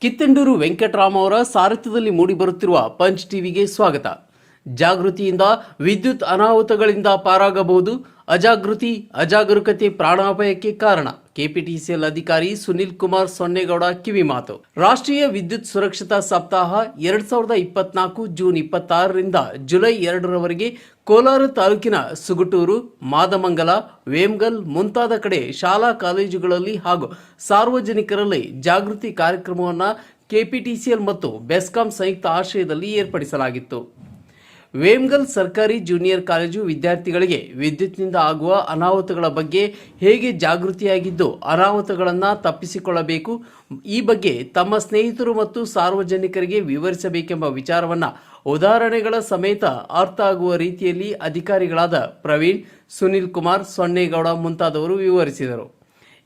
ಕಿತ್ತಂಡೂರು ವೆಂಕಟರಾಮ ಅವರ ಸಾರಥ್ಯದಲ್ಲಿ ಮೂಡಿಬರುತ್ತಿರುವ ಪಂಚ್ ಟಿವಿಗೆ ಸ್ವಾಗತ. ಜಾಗೃತಿಯಿಂದ ವಿದ್ಯುತ್ ಅನಾಹುತಗಳಿಂದ ಪಾರಾಗಬಹುದು, ಅಜಾಗೃತಿ, ಅಜಾಗರೂಕತೆ ಪ್ರಾಣಾಪಾಯಕ್ಕೆ ಕಾರಣ. ಕೆಪಿಟಿಸಿಎಲ್ ಅಧಿಕಾರಿ ಸುನಿಲ್ ಕುಮಾರ್ ಸೊನ್ನೇಗೌಡ ಕಿವಿಮಾತು ರಾಷ್ಟ್ರೀಯ ವಿದ್ಯುತ್ ಸುರಕ್ಷತಾ ಸಪ್ತಾಹ ಎರಡ್ ಸಾವಿರದ ಇಪ್ಪತ್ನಾಲ್ಕು ಜೂನ್ ಇಪ್ಪತ್ತಾರರಿಂದ ಜುಲೈ ಎರಡರವರೆಗೆ ಕೋಲಾರ ತಾಲೂಕಿನ ಸುಗುಟೂರು, ಮಾದಮಂಗಲ, ವೇಮ್ಗಲ್ ಮುಂತಾದ ಕಡೆ ಶಾಲಾ ಕಾಲೇಜುಗಳಲ್ಲಿ ಹಾಗೂ ಸಾರ್ವಜನಿಕರಲ್ಲಿ ಜಾಗೃತಿ ಕಾರ್ಯಕ್ರಮವನ್ನು ಕೆಪಿಟಿಸಿಎಲ್ ಮತ್ತು ಬೆಸ್ಕಾಂ ಸಂಯುಕ್ತ ಆಶ್ರಯದಲ್ಲಿ ಏರ್ಪಡಿಸಲಾಗಿತ್ತು. ವೇಮ್ಗಲ್ ಸರ್ಕಾರಿ ಜೂನಿಯರ್ ಕಾಲೇಜು ವಿದ್ಯಾರ್ಥಿಗಳಿಗೆ ವಿದ್ಯುತ್ನಿಂದ ಆಗುವ ಅನಾಹುತಗಳ ಬಗ್ಗೆ ಹೇಗೆ ಜಾಗೃತಿಯಾಗಿದ್ದು ಅನಾಹುತಗಳನ್ನು ತಪ್ಪಿಸಿಕೊಳ್ಳಬೇಕು, ಈ ಬಗ್ಗೆ ತಮ್ಮ ಸ್ನೇಹಿತರು ಮತ್ತು ಸಾರ್ವಜನಿಕರಿಗೆ ವಿವರಿಸಬೇಕೆಂಬ ವಿಚಾರವನ್ನು ಉದಾಹರಣೆಗಳ ಸಮೇತ ಅರ್ಥ ಆಗುವ ರೀತಿಯಲ್ಲಿ ಅಧಿಕಾರಿಗಳಾದ ಪ್ರವೀಣ್, ಸುನಿಲ್ ಕುಮಾರ್, ಸೊನ್ನೇಗೌಡ ಮುಂತಾದವರು ವಿವರಿಸಿದರು.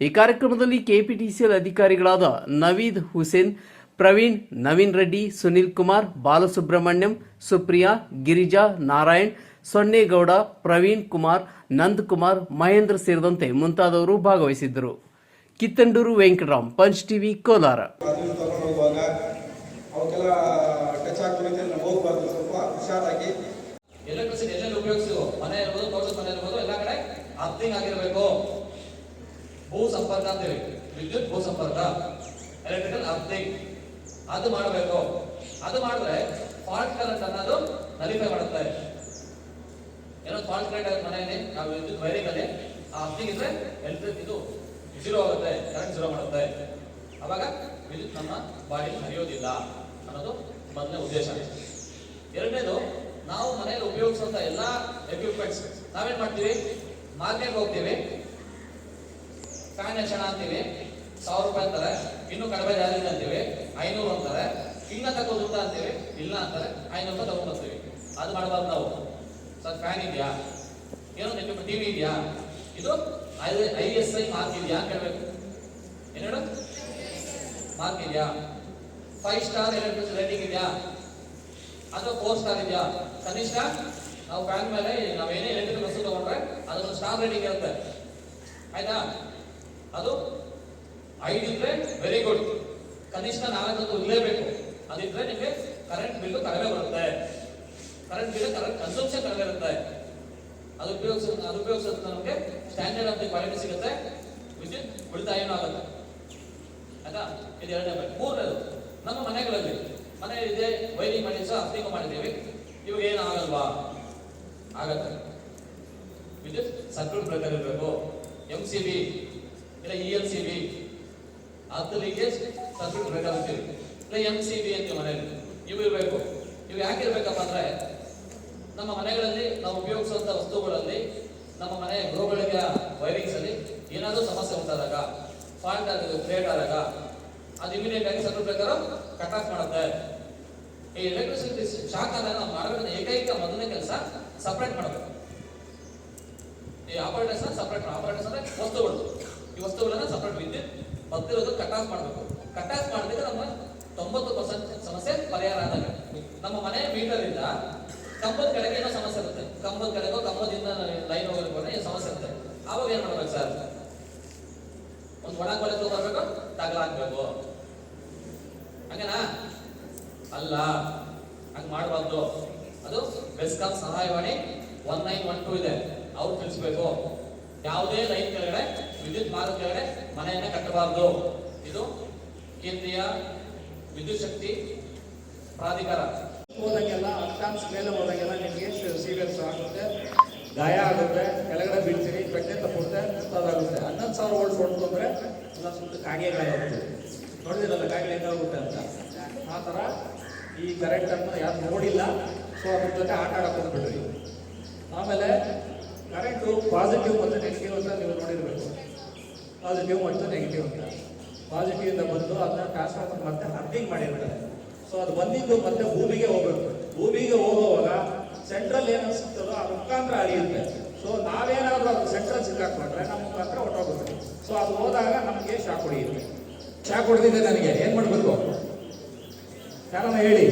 ಈ ಕಾರ್ಯಕ್ರಮದಲ್ಲಿ ಕೆಪಿಟಿಸಿಎಲ್ ಅಧಿಕಾರಿಗಳಾದ ನವೀದ್ ಹುಸೇನ್ ಪ್ರವೀಣ್, ನವೀನ್ ರೆಡ್ಡಿ, ಸುನೀಲ್ ಕುಮಾರ್, ಬಾಲಸುಬ್ರಹ್ಮಣ್ಯಂ, ಸುಪ್ರಿಯಾ, ಗಿರಿಜಾ, ನಾರಾಯಣ್, ಸೊನ್ನೇಗೌಡ, ಪ್ರವೀಣ್ ಕುಮಾರ್, ನಂದ್ ಕುಮಾರ್, ಮಹೇಂದ್ರ ಸೇರಿದಂತೆ ಮುಂತಾದವರು ಭಾಗವಹಿಸಿದ್ದರು. Kittandur Venkataram, punch TV, Kolar. ಭೂ ಸಂಪರ್ಕ ಅಂತೇಳಿ. ವಿದ್ಯುತ್ ಭೂ ಸಂಪರ್ಕ ಎಲೆಕ್ಟ್ರಿಕಲ್ ಅರ್ಥಿಂಗ್ ಅದು ಮಾಡಬೇಕು. ಅದು ಮಾಡಿದ್ರೆ ಫಾಲ್ಟ್ ಕರೆಂಟ್ ಅನ್ನೋದು ನಲಿಫೈ ಮಾಡುತ್ತೆ. ಏನೋ ಫಾಲ್ಟ್ ಕರೆಂಟ್ ಮನೆಯಲ್ಲಿ, ನಾವು ವಿದ್ಯುತ್ ವೈರಿಂಗ್ ಅಲ್ಲಿ ಆ ಅರ್ಥಿಂಗ್ ಇದ್ರೆ ಎಲೆಕ್ಟ್ರಿಕ್ ಇದು ಜೀರೋ ಆಗುತ್ತೆ ಕರೆಂಟ್ ಜೀರೋ ಮಾಡುತ್ತೆ. ಅವಾಗ ವಿದ್ಯುತ್ ನಮ್ಮ ಬಾಡಿ ಹರಿಯೋದಿಲ್ಲ ಅನ್ನೋದು ಮೊದಲನೇ ಉದ್ದೇಶ. ಎರಡನೇದು, ನಾವು ಮನೆಯಲ್ಲಿ ಉಪಯೋಗಿಸುವಂತ ಎಲ್ಲ ಎಕ್ವಿಪ್ಮೆಂಟ್ಸ್ ನಾವೇನ್ ಮಾಡ್ತೀವಿ? ಮಾರ್ಕೆಟ್ ಹೋಗ್ತೀವಿ. ಫ್ಯಾನ್ ಎಷ್ಟಣ ಅಂತೀವಿ. ಸಾವಿರ ರೂಪಾಯಿ ಅಂತಾರೆ. ಇನ್ನೂ ಕಡಿಮೆ ಜಾಸ್ತಿ ಅಂತೀವಿ. ಐನೂರು ಅಂತಾರೆ. ಇನ್ನ ತಗೋ ದುಡ್ಡು ಅಂತೀವಿ, ಇಲ್ಲ ಅಂತಾರೆ, ಐನೂರು ರೂಪಾಯಿ ತಗೊಂಡ್ಬರ್ತೀವಿ ಅದು ಮಾಡಬಾರ್ದು ನಾವು. ಸರ್ ಫ್ಯಾನ್ ಇದೆಯಾ? ಏನೋ ಟಿ ವಿ ಇದೆಯಾ? ಇದು ಐ ಎಸ್ ಐ ಮಾರ್ಕ್ ಇದೆಯಾ ಅಂತ ಕೇಳಬೇಕು ಏನ್ ಹೇಳು? ಮಾರ್ಕ್ ಇದೆಯಾ? ಫೈವ್ ಸ್ಟಾರ್ ಎಲೆಕ್ಟ್ರಿಕ್ಸ್ ರೇಟಿಂಗ್ ಇದೆಯಾ? ಅಥವಾ ಫೋರ್ ಸ್ಟಾರ್ ಇದೆಯಾ? ಕನಿಷ್ಠ ನಾವು ಫ್ಯಾನ್ ಮೇಲೆ ನಾವೇನೇ ಎಲೆಕ್ಟ್ರಿಕ್ ವಸ್ತು ತಗೊಂಡ್ರೆ ಅದನ್ನು ಸ್ಟಾರ್ ರೇಟಿಂಗ್ ಇರುತ್ತೆ. ಆಯ್ತಾ? ಅದು ಐದು ಇದ್ರೆ ವೆರಿ ಗುಡ್ ಕನಿಷ್ಠ ನಾಲ್ಕು ಇರಲೇಬೇಕು. ಅದಿದ್ರೆ ನಿಮಗೆ ಕರೆಂಟ್ ಬಿಲ್ ಕಡಿಮೆ ಬರುತ್ತೆ. ಕರೆಂಟ್ ಬಿಲ್ ಕರೆಂಟ್ ಕನ್ಸಂಪ್ಷನ್ ಕಡಿಮೆ ಇರುತ್ತೆ ಅದು ಉಪಯೋಗಿಸ, ಅದು ಉಪಯೋಗಿಸೋದ್ರಿಂದ ನಮಗೆ ಸ್ಟ್ಯಾಂಡರ್ಡ್ ಆಫ್ ದಿ ಕ್ವಾಲಿಟಿ ಸಿಗುತ್ತೆ ವಿದ್ಯುತ್ ಉಳಿತಾಯನೂ ಆಗುತ್ತೆ ಆಯ್ತಾ? ಇದು ಎರಡನೇ ಬಗ್ಗೆ ಮೂರನೇದು, ನಮ್ಮ ಮನೆಗಳಲ್ಲಿ ಮನೆ ಇದೆ ವೈರಿಂಗ್ ಮಾಡಿ ಸಹ ಅರ್ಥಿಂಗ್ ಮಾಡಿದ್ದೀವಿ. ಇವಾಗ ಏನು ಆಗಲ್ವಾ? ಆಗತ್ತೆ. ವಿದ್ಯುತ್ ಸರ್ಕ್ಯೂಟ್ ಬ್ರೇಕರ್ ಇರಬೇಕು. ಎಂ ಸಿ ಬಿ ಇಲ್ಲ ಇ ಎಲ್ ಸಿ ಬಿ ಹತ್ತು leakage circuit M C B ಅಂತ ಮನೆಯಲ್ಲಿ ಇವು ಇರಬೇಕು. ಇವು ಇರಬೇಕಪ್ಪ ಅಂದ್ರೆ, ನಮ್ಮ ಮನೆಗಳಲ್ಲಿ ನಾವು ಉಪಯೋಗಿಸುವಂತ ವಸ್ತುಗಳಲ್ಲಿ ನಮ್ಮ ಮನೆ ಗೃಹಗಳಿಗೆ ವೈರಿಂಗ್ಸ್ ಅಲ್ಲಿ ಏನಾದರೂ ಸಮಸ್ಯೆ ಉಂಟಾದಾಗ ಫಾಲ್ಟ್ ಆದಾಗ ಕ್ರಿಯೇಟ್ ಆದಾಗ ಅದು ಇಮಿಡಿಯೇಟ್ ಆಗಿ ಸರ್ಕ್ಯೂಟ್ ಪ್ರಕಾರ ಕಟ್ ಆಫ್ ಮಾಡುತ್ತೆ. ಈ ಎಲೆಕ್ಟ್ರಿಸಿಟಿ ಶಾಖ ಆದಾಗ ನಾವು ಮಾಡಬೇಕಾದ ಏಕೈಕ ಮೊದಲನೇ ಕೆಲಸ ಸಪ್ರೇಟ್ ಮಾಡಬೇಕು ಈ ಆಪರೇಟರ್ಸ್ ಸಪ್ರೇಟ್ ಆಪರೇಟರ್ಸ್ ಅಂದ್ರೆ ವಸ್ತುಗಳು. ವಿದ್ಯುತ್ ಬರ್ತಿರೋದು ಕಟ್ ಮಾಡಬೇಕು. ಕಟಾಸ್ ಮಾಡಿದ್ರೆ ನಮ್ಮ ತೊಂಬತ್ತು ಪರ್ಸೆಂಟ್ ಸಮಸ್ಯೆ ಪರಿಹಾರ ಆದಾಗ. ನಮ್ಮ ಮನೆ ಮೀಟರ್ ಇಂದ ಕಂಬದ ಕಡೆಗೆ ಏನೋ ಸಮಸ್ಯೆ ಇರುತ್ತೆ. ಕಂಬದ ಕಡೆಗೋ ಕಂಬದಿಂದ ಲೈನ್ ಹೋಗೋದಕ್ಕೋ ಏನೋ ಸಮಸ್ಯೆ ಇರುತ್ತೆ. ಆವಾಗ ಏನ್ ಮಾಡ್ಬೇಕು ಸರ್? ಒಂದು ಒಣ ಕೊಳೆ ತಗೋಬರ್ಬೇಕು ತಗಲಾಕ್ಬೇಕು ಹಂಗೇನಾ? ಅಲ್ಲ, ಹಂಗ್ ಮಾಡಬಾರ್ದು. ಅದು ಬೆಸ್ಕಾಂ ಸಹಾಯವಾಣಿ ಒನ್ ನೈನ್ ಒನ್ ಟೂ ಇದೆ. ಅವ್ರು ತಿಳಿಸ್ಬೇಕು. ಯಾವುದೇ ಲೈನ್ ಕೆಳಗಡೆ ವಿದ್ಯುತ್ ಮಾರ್ಗ ಕೆಳಗಡೆ ಮನೆಯನ್ನ ಕಟ್ಟಬಾರದು. ಇದು ಕೇಂದ್ರೀಯ ವಿದ್ಯುತ್ ಶಕ್ತಿ ಪ್ರಾಧಿಕಾರ. ಹೋದಾಗೆಲ್ಲ ಅಷ್ಟಾಂಶ ಮೇಲೆ ಹೋದಾಗೆಲ್ಲ ನಿಮಗೆ ಸೀರಿಯಸ್ ಆಗುತ್ತೆ. ಗಾಯ ಆಗುತ್ತೆ ಕೆಳಗಡೆ ಬೀಳ್ತೀರಿ ಬೆಟ್ಟೆ ತಪ್ಪುತ್ತೆ ಮುಂತಾದಾಗುತ್ತೆ ಹನ್ನೊಂದು ಸಾವಿರ ಓಲ್ಡ್ ಹೊಡ್ತು ಅಂದರೆ ಎಲ್ಲ ಸುತ್ತ ಕಾಗೆ ಗಾಯ ಹೋಗ್ತದೆ ನೋಡಿದಿರಲ್ಲ ಕಾಗೆ ಹೆಂಗಾಗುತ್ತೆ ಅಂತ? ಆ ಥರ ಈ ಕರೆಂಟನ್ನು ಯಾರು ನೋಡಿಲ್ಲ ಸೊ ಅದ್ರ ಜೊತೆ ಆಟ ಆಡಕ್ಕೆ ಹೋಗ್ಬಿಡ್ರಿ ಆಮೇಲೆ ಕರೆಂಟು ಪಾಸಿಟಿವ್ ಮತ್ತು ನೆಗೆಟಿವ್ ಅಂತ ನೀವು ನೋಡಿರಬೇಕು. ಪಾಸಿಟಿವ್ ಮತ್ತು ನೆಗೆಟಿವ್ ಅಂತ. ಪಾಸಿಟಿವ್ ಇಂದ ಬಂದು ಅದನ್ನ ಟ್ರಾನ್ಸ್ಫಾರ್ಮರ್ ಮತ್ತೆ ಅರ್ಧಿಂಗ್ ಮಾಡಿರ್ತಾರೆ. ಸೊ ಅದು ಬಂದಿದ್ದು ಮತ್ತೆ ಭೂಮಿಗೆ ಹೋಗ್ಬೇಕು. ಭೂಮಿಗೆ ಹೋಗುವಾಗ ಸೆಂಟ್ರಲ್ ಏನು ಸಿಗ್ತದೋ ಆ ಮುಖಾಂತರ ಅರಿಯುತ್ತೆ ಸೊ ನಾವೇನಾದರೂ ಅದು ಸೆಂಟ್ರಲ್ ಸಿಕ್ಕಾಕೊಂಡ್ರೆ ನಮ್ಮ ಮುಖಾಂತರ ಹೊಟ್ಟೋಗುತ್ತೆ. ಸೊ ಅದು ಹೋದಾಗ ನಮಗೆ ಶಾಕ್ ಹೊಡೆಯುತ್ತೆ. ಶಾಕ್ ಹೊಡೆದಿದೆ ನನಗೆ. ಏನು ಮಾಡಬೇಕು? ಕಾರಣ ಹೇಳಿ?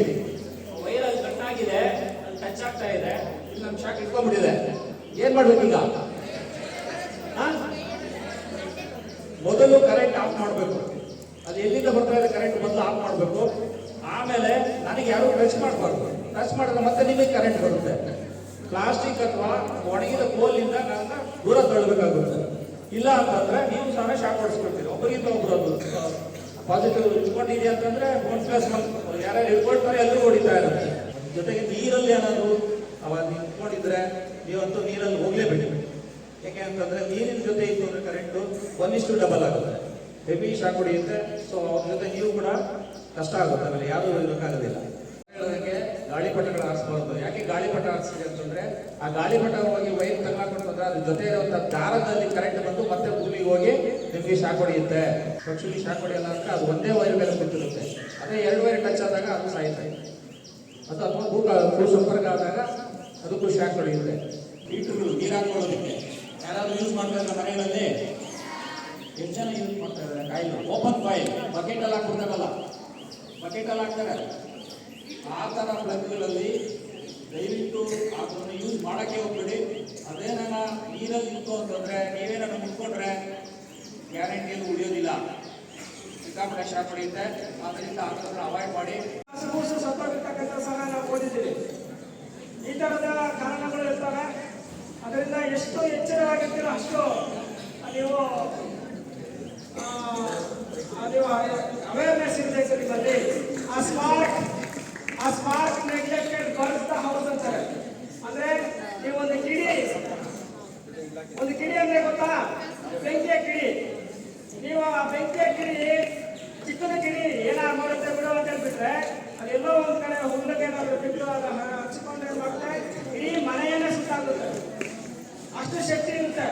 ವೈರಲ್ಲಿ ಕಟ್ಟಾಗಿದೆ ಅದು ಟಚ್ ಆಗ್ತಾ ಇದೆ. ಇಲ್ಲಿ ನಮ್ ಶಾಕ್ ಇಟ್ಕೊಂಡ್ಬಿಟ್ಟಿದೆ. ಏನ್ ಮಾಡ್ಬೇಕೀಗ ಮೊದಲು ಕರೆಂಟ್ ಆಫ್ ಮಾಡಬೇಕು. ಅದು ಎಲ್ಲಿಂದ ಬರ್ತಾ ಇದೆ ಕರೆಂಟ್ ಮೊದಲು ಆಫ್ ಮಾಡಬೇಕು. ಆಮೇಲೆ ನನಗೆ ಯಾರು ಟಚ್ ಮಾಡಬಾರ್ದು. ಟಚ್ ಮಾಡಿದ್ರೆ ಮತ್ತೆ ನಿಮಗೆ ಕರೆಂಟ್ ಬರುತ್ತೆ. ಪ್ಲಾಸ್ಟಿಕ್ ಅಥವಾ ಒಣಗಿದ ಕೋಲಿಂದ ನನ್ನ ದೂರ ತಳ್ಳಬೇಕಾಗುತ್ತೆ. ಇಲ್ಲ ಅಂತಂದ್ರೆ ನೀವು ಸಹ ಶಾಕ್ ಹೊಡಿಸ್ಕೊಳ್ತೀರಿ. ಒಬ್ಬರಿಂದ ಒಬ್ರು ಅದು. ಪಾಸಿಟಿವ್ ಇಟ್ಕೊಂಡಿದೆ ಅಂತಂದ್ರೆ ಒನ್ ಪ್ಲಸ್ ಒನ್ ಯಾರ್ಯಾರು ಹಿಡ್ಕೊಳ್ತಾರೆ ಎಲ್ಲರೂ ಹೊಡಿತಾ ಇರುತ್ತೆ ಜೊತೆಗೆ ನೀರಲ್ಲಿ ಏನಾದ್ರು ಅವಾಗ ನೀವು ಇಟ್ಕೊಂಡಿದ್ರೆ ನೀವಂತೂ ನೀರಲ್ಲಿ ಹೋಗ್ಲೇಬೇಕು. ಯಾಕೆ ಅಂತಂದ್ರೆ ನೀರಿನ ಜೊತೆ ಇತ್ತು ಅಂದ್ರೆ ಕರೆಂಟು ಒಂದಿಷ್ಟು ಡಬಲ್ ಆಗುತ್ತೆ. ಹೆವಿ ಶಾಕ್ ಹೊಡೆಯುತ್ತೆ ಸೊ ಅವ್ರ ಜೊತೆ ನೀವು ಕೂಡ ಕಷ್ಟ ಆಗುತ್ತೆ. ಆಮೇಲೆ ಯಾರು ಇರೋಕ್ಕಾಗೋದಿಲ್ಲ ಹೇಳೋದಕ್ಕೆ ಗಾಳಿಪಟಗಳು ಹಾರಿಸ್ಬಾರ್ದು. ಯಾಕೆ ಗಾಳಿಪಟ ಹಾರಿಸಿದೆ ಅಂತಂದ್ರೆ, ಆ ಗಾಳಿಪಟ ಹೋಗಿ ವೈರ್ ತಗ್ಲಾಕೊಂಡ್ರೆ ಅದ್ರ ಜೊತೆ ಇರುವಂತ ದಾರದಲ್ಲಿ ಕರೆಂಟ್ ಬಂದು ಮತ್ತೆ ಭೂಮಿಗೆ ಹೋಗಿ ನಿಮಗೆ ಶಾಕ್ ಹೊಡೆಯುತ್ತೆ ಪಕ್ಷಿಗೆ ಶಾಕ್ ಹೊಡೆಯಲ್ಲ ಅಂತ ಅದು ಒಂದೇ ವೈರ್ ಮೇಲೆ ಕೂತಿರುತ್ತೆ. ಅದೇ ಎರಡು ವೈರ್ ಟಚ್ ಆದಾಗ ಅದು ಸಾಯ್ತಾ ಅದು ಅಥವಾ ಭೂ ಭೂ ಸಂಪರ್ಕ ಆದಾಗ ಅದಕ್ಕೂ ಶಾಕ್ ಹೊಡೆಯುತ್ತೆ ಹೀಟರ್ಗಳು ನೀರು ಹಾಕೊಳ್ಳೋದಕ್ಕೆ ಯಾರಾದರೂ ಯೂಸ್ ಮಾಡ್ತಾ ಇದ್ದಾರೆ ಮನೆಗಳಲ್ಲಿ ಎಷ್ಟು ಜನ ಯೂಸ್ ಮಾಡ್ತಾ ಇದ್ದಾರೆ ಕಾಯಿಲ್. ಓಪನ್ ಕಾಯಿಲ್ ಬಕೆಟಲ್ಲಿ ಹಾಕ್ಬಿಡ್ತಾರಲ್ಲ. ಬಕೆಟಲ್ಲಿ ಹಾಕ್ತಾರೆ. ಆ ಥರ ಪ್ಲಗ್ಗಳಲ್ಲಿ ದಯವಿಟ್ಟು ಅದನ್ನು ಯೂಸ್ ಮಾಡೋಕ್ಕೆ ಹೋಗ್ಬೇಡಿ. ಅದೇನಾರ ನೀರಲ್ಲಿ ಇತ್ತು ಅಂತಂದರೆ ನೀವೇನಾರು ಮುಟ್ಕೊಂಡ್ರೆ ಗ್ಯಾರಂಟಿಯಲ್ಲಿ ಉಳಿಯೋದಿಲ್ಲ. ಸಿಕ್ಕಾಪಟ್ಟೆ ಶಾಕ್ ಹೊಡೆಯುತ್ತೆ ಆದ್ದರಿಂದ ಅದನ್ನು ಅವಾಯ್ಡ್ ಮಾಡಿ. ಸಹ ನಾವು ಓದಿದ್ದೀವಿ. ಎಷ್ಟು ಎಚ್ಚರವಾಗಿರ್ತೀರೋ ಅಷ್ಟು ನೀವು ನೀವು ಅವೇರ್ನೆಸ್ ಇರಬೇಕು ನಿಮ್ಮಲ್ಲಿ. ಆ ಸ್ಮಾರ್ಟ್ ಆ smart neglected burns the house ಅಂತಾರೆ. ಅಂದ್ರೆ ನೀವು ಒಂದು ಕಿಡಿ ಒಂದು ಕಿಡಿ ಅಂದ್ರೆ ಗೊತ್ತಾ? ಬೆಂಕಿಯ ಕಿಡಿ. ನೀವು ಆ ಬೆಂಕಿಯ ಕಿಡಿ, ಚಿಕ್ಕದ ಕಿಡಿ ಏನಾರು ಮಾಡುತ್ತೆ ಬಿಡು ಅಂತ ಹೇಳ್ಬಿಟ್ರೆ, ಅದೆಲ್ಲೋ ಒಂದ್ ಕಡೆ ಹುಲ್ಲಕ್ಕೆ ಏನಾದ್ರು ಬಿಟ್ಟು ಅದು ಹಚ್ಕೊಂಡ್ರೆ ಏನ್ ಮಾಡುತ್ತೆ ಇಡೀ ಮನೆಯನ್ನೇ ಸುತ್ತಾಗುತ್ತೆ. ಅಷ್ಟು ಶಕ್ತಿ ಇರುತ್ತೆ.